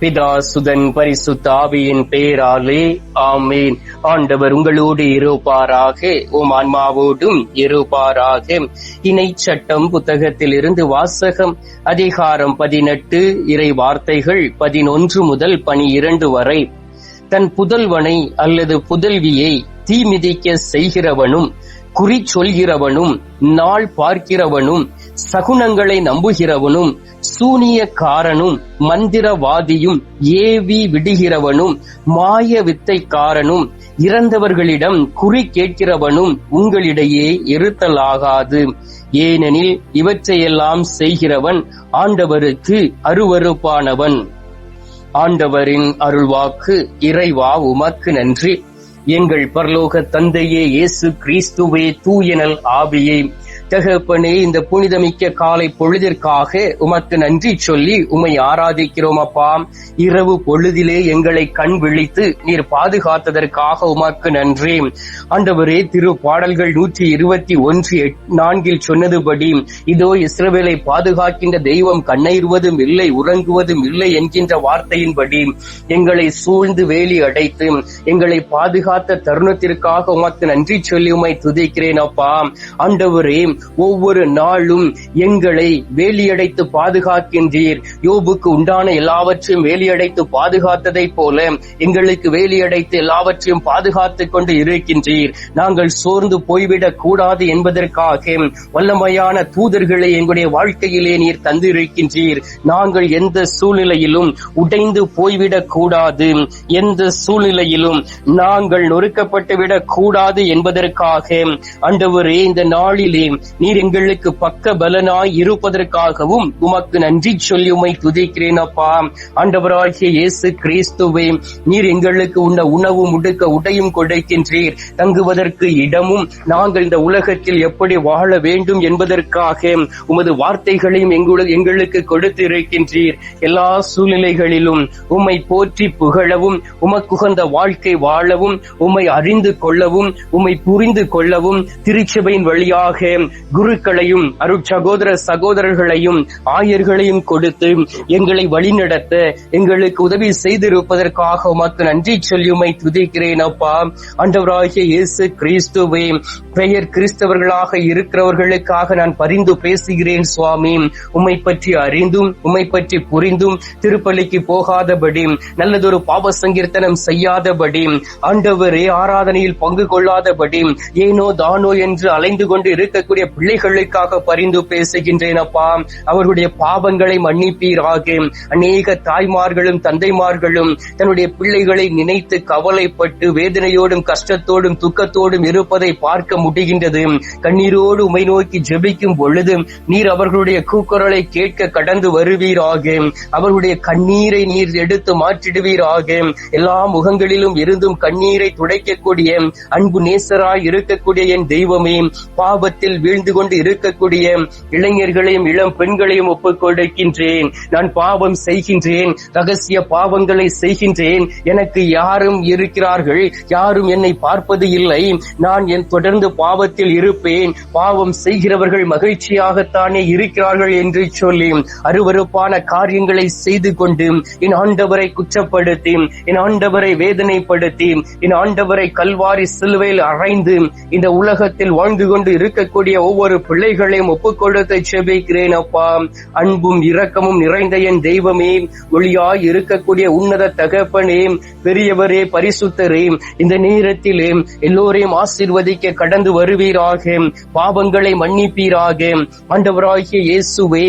பிதா சுதன் பரிசுத்த ஆவியின் பெயராலே ஆமேன். ஆண்டவர் உங்களோடு இருப்பாராக உம் ஆன்மாவோடும் இருப்பாராக. இணை சட்டம் புத்தகத்தில் இருந்து வாசகம் அதிகாரம் பதினெட்டு இறை வார்த்தைகள் பதினொன்று முதல் பனிரெண்டு வரை. தன் புதல்வனை அல்லது புதல்வியை தீமிதிக்க செய்கிறவனும் குறி சொல்கிறவனும் நாள் பார்க்கிறவனும் சகுனங்களை நம்புகிறவனும் சூனியக்காரனும் மந்திரவாதியும் ஏவி விடுகிறவனும் மாய வித்தைக்காரனும் இறந்தவர்களிடம் குறி கேட்கிறவனும் உங்களிடையே இருத்தலாகாது. ஏனெனில் இவற்றையெல்லாம் செய்கிறவன் ஆண்டவருக்கு அருவருப்பானவன். ஆண்டவரின் அருள்வாக்கு இறைவா உமக்கு நன்றி. எங்கள் பரலோக தந்தையே இயேசு கிறிஸ்துவே தூயனல் ஆவியே. தகப்பனே இந்த புனிதமிக்க காலை பொழுதிற்காக உமக்கு நன்றி சொல்லி உமை ஆராதிக்கிறோம் அப்பா. இரவு பொழுதிலே எங்களை கண் விழித்து நீர் பாதுகாத்ததற்காக உமக்கு நன்றி. ஆண்டவரே திரு பாடல்கள் நூற்றி இருபத்தி ஒன்று நான்கில் சொன்னதுபடி இதோ இஸ்ரவேலை பாதுகாக்கின்ற தெய்வம் கண்ணீர்வதும் இல்லை உறங்குவதும் இல்லை என்கின்ற வார்த்தையின்படி எங்களை சூழ்ந்து வேலி அடைத்து எங்களை பாதுகாத்த தருணத்திற்காக உமக்கு நன்றி சொல்லி உமை துதிக்கிறேன் அப்பா. ஆண்டவரே ஒவ்வொரு நாளும் எங்களை வேலியடைத்து பாதுகாக்கின்றீர். யோபுக்கு உண்டான எல்லாவற்றையும் வேலியடைத்து பாதுகாத்ததை போல எங்களுக்கு வேலியடைத்து எல்லாவற்றையும் பாதுகாத்துக் கொண்டு இருக்கின்றீர். நாங்கள் சோர்ந்து போய்விடக் கூடாது என்பதற்காக வல்லமையான தூதர்களை எங்களுடைய வாழ்க்கையிலே நீர் தந்திருக்கின்றீர். நாங்கள் எந்த சூழ்நிலையிலும் உடைந்து போய்விடக் கூடாது. எந்த சூழ்நிலையிலும் நாங்கள் நொறுக்கப்பட்டு விடக் கூடாது என்பதற்காக ஆண்டவரே இந்த நாளிலே நீர் எங்களுக்கு பக்க பலனாய் இருப்பதற்காகவும் உமக்கு நன்றி சொல்லி உமை துதிக்கிறேன் அப்பா. ஆண்டவராகிய இயேசு கிறிஸ்துவே நீர் எங்களுக்கு உள்ள உணவும் உடுக்க உடையும் கொடுக்கின்றீர். தங்குவதற்கு இடமும் நாங்கள் இந்த உலகத்தில் எப்படி வாழ வேண்டும் என்பதற்காக உமது வார்த்தைகளையும் எங்களுக்கு கொடுத்து இருக்கின்றீர் எல்லா சூழ்நிலைகளிலும் உம்மை போற்றி புகழவும் உமக்குகந்த வாழ்க்கை வாழவும் உம்மை அறிந்து கொள்ளவும் உம்மை புரிந்து கொள்ளவும் திருச்சபையின் வழியாக குருக்களையும் அருட்சகோதர சகோதரர்களையும் ஆயர்களையும் கொடுத்து எங்களை வழிநடத்த எங்களுக்கு உதவி செய்திருப்பதற்காக உமக்கு நன்றி சொல்லியுமை துதிக்கிறேன் அப்பா. ஆண்டவராகிய இயேசு கிறிஸ்துவே பெயர் கிறிஸ்தவர்களாக இருக்கிறவர்களுக்காக நான் பரிந்து பேசுகிறேன் சுவாமி. உம்மை பற்றி அறிந்தும் உம்மை பற்றி புரிந்தும் திருப்பள்ளிக்கு போகாதபடி நல்லதொரு பாவ சங்கீர்த்தனம் செய்யாதபடி ஆண்டவரே ஆராதனையில் பங்கு கொள்ளாதபடி ஏனோ தானோ என்று அலைந்து கொண்டு இருக்கக்கூடிய பிள்ளைகளுக்காக பரிந்து பேசுகின்றேன் அப்பா அவர்களுடைய பாவங்களை மன்னிப்பீராக. அநேக தாய்மார்களும் தந்தைமார்களும் தன்னுடைய பிள்ளைகளை நினைத்து கவலைப்பட்டு வேதனையோடும் கஷ்டத்தோடும் துக்கத்தோடும் இருப்பதை பார்க்க முடிகின்றது. கண்ணீரோடு உமை நோக்கி ஜெபிக்கும் பொழுது நீர் அவர்களுடைய கூக்குரலை கேட்க கடந்து வருவீராக. அவர்களுடைய கண்ணீரை நீர் எடுத்து மாற்றிடுவீராக. எல்லா முகங்களிலும் இருந்தும் கண்ணீரை துடைக்கக்கூடிய அன்பு நேசராய் இருக்கக்கூடிய என் தெய்வமே பாவத்தில் வீழ்ந்து கொண்டு இருக்கக்கூடிய இளைஞர்களையும் இளம் பெண்களையும் ஒப்புக்கொடுக்கின்றேன் நான் பாவம் செய்கின்றேன். ரகசிய பாவங்களை செய்கின்றேன். எனக்கு யாரும் இருக்கிறார்கள். யாரும் என்னை பார்ப்பது இல்லை. நான் என் தொடர்ந்து பாவத்தில் இருப்பேன். பாவம் செய்கிறவர்கள் மகிழ்ச்சியாகத்தானே இருக்கிறார்கள் என்று சொல்லி அருவறுப்பான காரியங்களை செய்து கொண்டு என் ஆண்டவரை குற்றப்படுத்தி என் ஆண்டவரை வேதனைப்படுத்தி என் ஆண்டவரை கல்வாரி சிலுவையில் அறைந்து இந்த உலகத்தில் வாழ்ந்து கொண்டு இருக்கக்கூடிய ஒவ்வொரு பிள்ளைகளையும் ஒப்புக் கொடுத்து செபிக்கிறேன் அப்பா அன்பும் இரக்கமும் நிறைந்த என் தெய்வமே ஒளியாய் இருக்கக்கூடிய உன்னத தகப்பனே பெரியவரே பரிசுத்தரே இந்த நேரத்திலே எல்லோரையும் ஆசிர்வதிக்க கடந்து வருவீராக பாவங்களை மன்னிப்பீராக. ஆண்டவராகிய இயேசுவே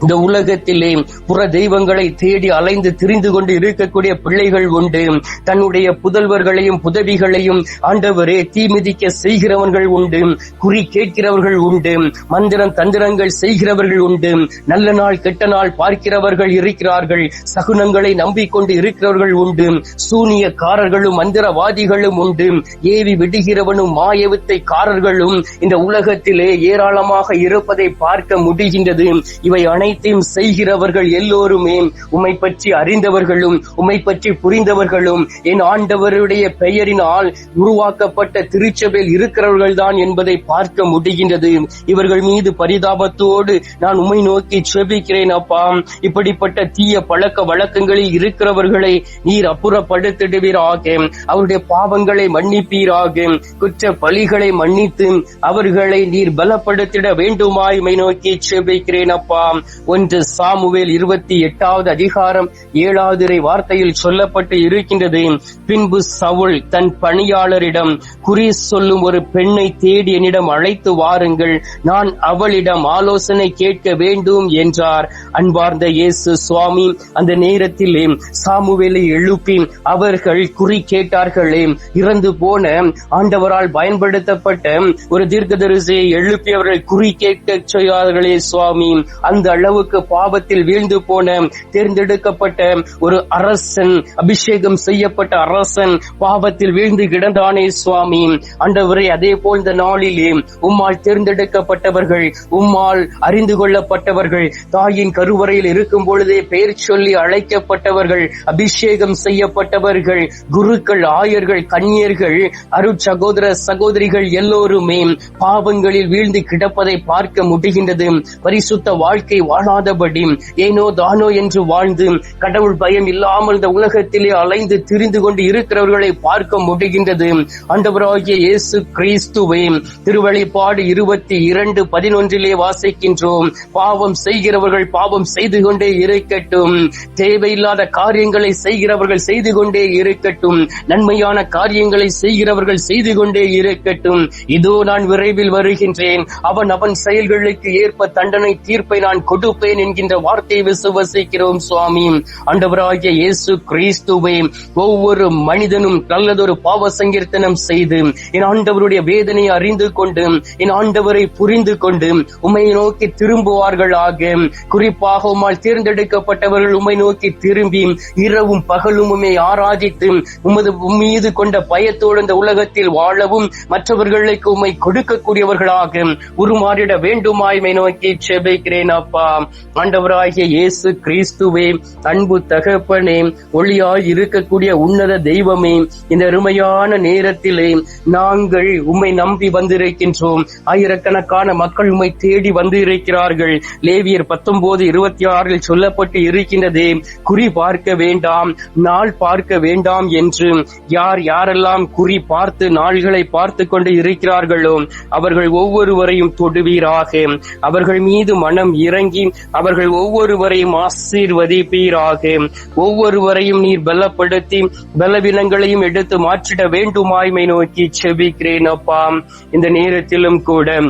இந்த உலகத்திலே புற தெய்வங்களை தேடி அலைந்து திரிந்து கொண்டு இருக்கக்கூடிய பிள்ளைகள் உண்டு. தன்னுடைய புதல்வர்களையும் புதவிகளையும் ஆண்டவரே தீமிதிக்க செய்கிறவர்கள் உண்டு. குறி கேட்கிறவர்கள் உண்டு. மந்திரம் தந்திரங்கள் செய்கிறவர்கள் உண்டு. நல்ல நாள் கெட்ட நாள் பார்க்கிறவர்கள் இருக்கிறார்கள். சகுனங்களை நம்பிக்கொண்டு இருக்கிறவர்கள் உண்டு. சூனியக்காரர்களும் மந்திரவாதிகளும் உண்டு. ஏவி விடுகிறவனும் மாயவித்தை காரர்களும் இந்த உலகத்திலே ஏராளமாக இருப்பதை பார்க்க முடிகின்றது. இவை அனை அனைத்தையும் செய்கிறவர்கள் எல்லோருமே உம்மை பற்றி அறிந்தவர்களும் உம்மை பற்றி புரிந்தவர்களும் என் ஆண்டவருடைய பெயரினால் உருவாக்கப்பட்ட திருச்சபையில் இருக்கிறவர்கள் தான் என்பதை பார்க்க முடிகின்றது. இவர்கள் மீது பரிதாபத்தோடு நான் உம்மை நோக்கி செபிக்கிறேன் அப்பா. இப்படிப்பட்ட தீய பழக்க வழக்கங்களில் இருக்கிறவர்களை நீர் அப்புறப்படுத்திடுவீராக. அவருடைய பாவங்களை மன்னிப்பீராக. குற்ற பலிகளை மன்னித்து அவர்களை நீர் பலப்படுத்திட வேண்டுமாய் உம்மை நோக்கி செபிக்கிறேன் அப்பா. ஒன்று சாமுவேல் இருபத்தி எட்டாவது அதிகாரம் ஏழாவது வார்த்தையில் சொல்லப்பட்டு இருக்கின்றது. பின்பு சவுல் தன் பணியாளரிடம் குறி சொல்லும் ஒரு பெண்ணை தேடி என்னிடம் அழைத்து வாருங்கள். நான் அவளிடம் ஆலோசனை கேட்க வேண்டும் என்றார். அன்பார்ந்த இயேசு சுவாமி அந்த நேரத்திலே சாமுவேலை எழுப்பி அவர்கள் குறி கேட்டார்களே இறந்து போன ஆண்டவரால் பயன்படுத்தப்பட்ட ஒரு தீர்க்கதரிசியை எழுப்பி அவர்கள் குறி கேட்க செய்யார்களே சுவாமி. அந்த அளவுக்கு பாவத்தில் வீழ்ந்து போன தேர்ந்தெடுக்கப்பட்ட ஒரு அரசன் அபிஷேகம் செய்யப்பட்ட அரசன் பாவத்தில் வீழ்ந்து கிடந்தானே சுவாமி. அண்டவரை அதே போல் இந்த நாளிலே உம்மால் தேர்ந்தெடுக்கப்பட்டவர்கள் உம்மால் அறிந்து கொள்ளப்பட்டவர்கள் தாயின் கருவறையில் இருக்கும் பொழுதே பெயர் சொல்லி அழைக்கப்பட்டவர்கள் அபிஷேகம் செய்யப்பட்டவர்கள் குருக்கள் ஆயர்கள் கன்னியர்கள் அரு சகோதர சகோதரிகள் எல்லோருமே பாவங்களில் வீழ்ந்து கிடப்பதை பார்க்க முடிகின்றது பரிசுத்த வாழ்க்கை வாழாதபடி ஏனோ தானோ என்று வாழ்ந்து கடவுள் பயம் இல்லாமல் இந்த உலகத்திலே அலைந்து திரிந்து கொண்டு இருக்கிறவர்களை பார்க்க முடிகின்றது. அண்டவராகிய இயேசு கிறிஸ்துவை திருவழிப்பாடு இருபத்தி இரண்டு பதினொன்றிலே வாசிக்கின்றோம். பாவம் செய்கிறவர்கள் பாவம் செய்து கொண்டே இருக்கட்டும். தேவையில்லாத காரியங்களை செய்கிறவர்கள் செய்து கொண்டே இருக்கட்டும். நன்மையான காரியங்களை செய்கிறவர்கள் செய்து கொண்டே இருக்கட்டும். இதோ நான் விரைவில் வருகின்றேன். அவன் அவன் செயல்களுக்கு ஏற்ப தண்டனை தீர்ப்பை நான் கொடுப்பேன் என்கின்ற வார்த்தையை விசுவசிக்கிறோம் சுவாமி. ஆண்டவராகிய இயேசு கிறிஸ்துவை ஒவ்வொரு மனிதனும் நல்லதொரு பாவ சங்கீர்த்தனம் செய்து என் ஆண்டவருடைய வேதனையை அறிந்து கொண்டு என் ஆண்டவரை புரிந்து கொண்டு உமை நோக்கி திரும்புவார்களாக. குறிப்பாக உம்மால் தேர்ந்தெடுக்கப்பட்டவர்கள் உம்மை நோக்கி திரும்பி இரவும் பகலும் உம்மை ஆராதித்து உமது மீது கொண்ட பயத்தோடு இந்த உலகத்தில் வாழவும் மற்றவர்களுக்கு உம்மை கொடுக்கக்கூடியவர்களாக. உருமாறிட வேண்டுமாய்மை நோக்கி செபிக்கிறேன் அப்பா. கொள்ளலாம் ஆண்டவராகிய இயேசு கிறிஸ்துவே அன்பு தகப்பனே ஒளியாய் இருக்கக்கூடிய உன்னத தெய்வமே இந்த அருமையான நேரத்திலே நாங்கள் உம்மை நம்பி வந்திருக்கின்றோம். ஆயிரக்கணக்கான மக்கள் உம்மை தேடி வந்து இருக்கிறார்கள் லேவியர் பத்தொன்பது இருபத்தி ஆறில் சொல்லப்பட்டு இருக்கின்றதே குறி பார்க்க வேண்டாம் நாள் பார்க்க வேண்டாம் என்று யார் யாரெல்லாம் குறி பார்த்து நாள்களை பார்த்து கொண்டு இருக்கிறார்களோ அவர்கள் ஒவ்வொருவரையும் தொடுவீராக. அவர்கள் மீது மனம் இறங்கி அவர்கள் ஒவ்வொருவரையும் ஆசீர்வதிப்பீராக. ஒவ்வொருவரையும் நீர் பலப்படுத்தி பலவீனங்களையும் எடுத்து மாற்றிட வேண்டுமாய்மை நோக்கி செபிக்கிறேன் அப்பா. இந்த நேரத்திலும் கூட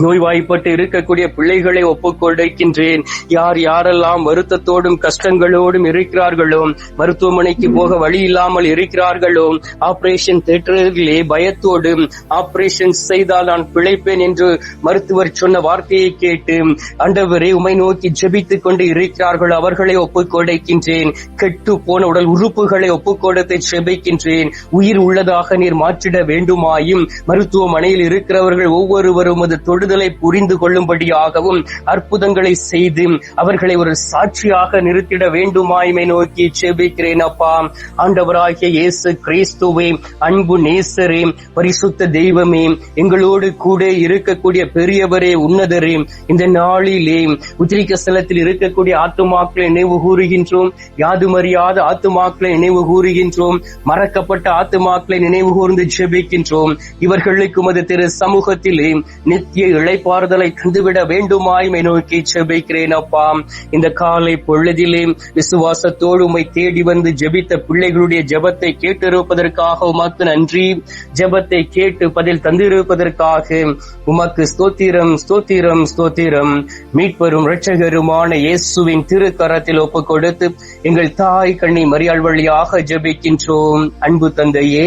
நோய்வாய்ப்பட்டு இருக்கக்கூடிய பிள்ளைகளை ஒப்புக்கொடுக்கின்றேன் யார் யாரெல்லாம் வருத்தத்தோடும் கஷ்டங்களோடும் இருக்கிறார்களோ மருத்துவமனைக்கு போக வழி இல்லாமல் இருக்கிறார்களோ ஆபரேஷன் தேட்டர்களே பயத்தோடும் ஆபரேஷன் செய்தால் நான் பிழைப்பேன் என்று மருத்துவர் சொன்ன வார்த்தையை கேட்டு அண்டவரை உமை நோக்கி ஜெபித்துக் கொண்டு இருக்கிறார்கள் அவர்களை ஒப்புக்கொடுக்கின்றேன் கெட்டு போன உடல் உறுப்புகளை ஒப்புக் ஜெபிக்கின்றேன். உயிர் உள்ளதாக நீர் மாற்றிட வேண்டுமாயும் மருத்துவமனையில் இருக்கிறவர்கள் ஒவ்வொருவரும் அது விடுதலை புரிந்து கொள்ளும்படியாகவும் அற்புதங்களை செய்து அவர்களை ஒரு சாட்சியாக நிறுத்திட வேண்டுமாய்மை நோக்கி செபிக்கிறேன் அப்பா. ஆண்டவராகிய இயேசு கிறிஸ்துவே அன்பு நேசரே பரிசுத்த தெய்வமே எங்களோடு கூட இருக்கக்கூடிய பெரியவரே உன்னதரே இந்த நாளிலே உத்திரிக்க ஸ்தலத்தில் இருக்கக்கூடிய ஆத்துமாக்களை நினைவு கூறுகின்றோம். யாதுமறியாத ஆத்துமாக்களை நினைவு கூறுகின்றோம். மறக்கப்பட்ட ஆத்துமாக்களை நினைவு கூர்ந்து ஜெபிக்கின்றோம் இவர்களுக்கு மது திரு சமூகத்திலே நித்திய இழைப்பாறுதலை தந்துவிட வேண்டுமாய்மை நோக்கி செபிக்கிறேன் அப்பா. இந்த காலை பொழுதிலே விசுவாசத்தோடு உம்மை தேடி வந்து ஜெபித்த பிள்ளைகளுடைய ஜெபத்தை கேட்டிருப்பதற்காக உமக்கு நன்றி. ஜெபத்தை கேட்டு பதில் தந்திருப்பதற்காக உமக்கு ஸ்தோத்திரம் ஸ்தோத்திரம் ஸ்தோத்திரம். மீட்பெரும் இரட்சகருமான இயேசுவின் திருக்கரத்தில் ஒப்புக் கொடுத்து எங்கள் தாய் கண்ணி மரியாள் வழியாக ஜெபிக்கின்றோம். அன்பு தந்தையே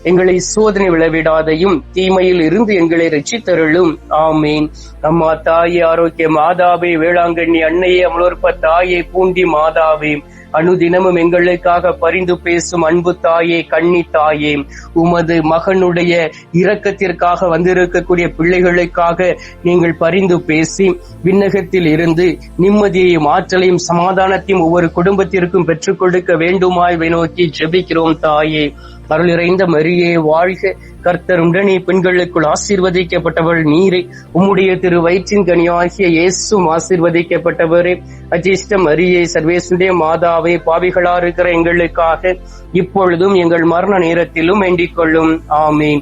எங்களை சோதனை விளைவிடாதையும் தீமையில் இருந்து எங்களை ரசித்தருளும் ஆமீன். அம்மா தாயே ஆரோக்கிய மாதாவே வேளாங்கண்ணி அன்னையே அமலோற்ப தாயே பூண்டி மாதாவே. அனுதினமும் எங்களுக்காக பரிந்து பேசும் அன்பு தாயே கண்ணி தாயே. உமது மகனுடைய இரக்கத்திற்காக வந்திருக்கக்கூடிய பிள்ளைகளுக்காக நீங்கள் பரிந்து பேசி விண்ணகத்தில் இருந்து நிம்மதியையும் ஆற்றலையும் சமாதானத்தையும் ஒவ்வொரு குடும்பத்திற்கும் பெற்றுக் கொடுக்க வேண்டுமாய் நோக்கி ஜெபிக்கிறோம் தாயே. அருள் இறைந்த மரியே வாழ்க. கர்த்தர் உடனே பெண்களுக்குள் ஆசீர்வதிக்கப்பட்டவள் நீரை. உம்முடைய திரு வயிற்றின் கனியாகிய இயேசும் ஆசீர்வதிக்கப்பட்டவரே. அஜிஷ்ட மரியை சர்வேசுடைய மாதாவை பாவிகளா இருக்கிற எங்களுக்காக இப்பொழுதும் எங்கள் மரண நேரத்திலும் வேண்டிக் கொள்ளும். ஆமீன்.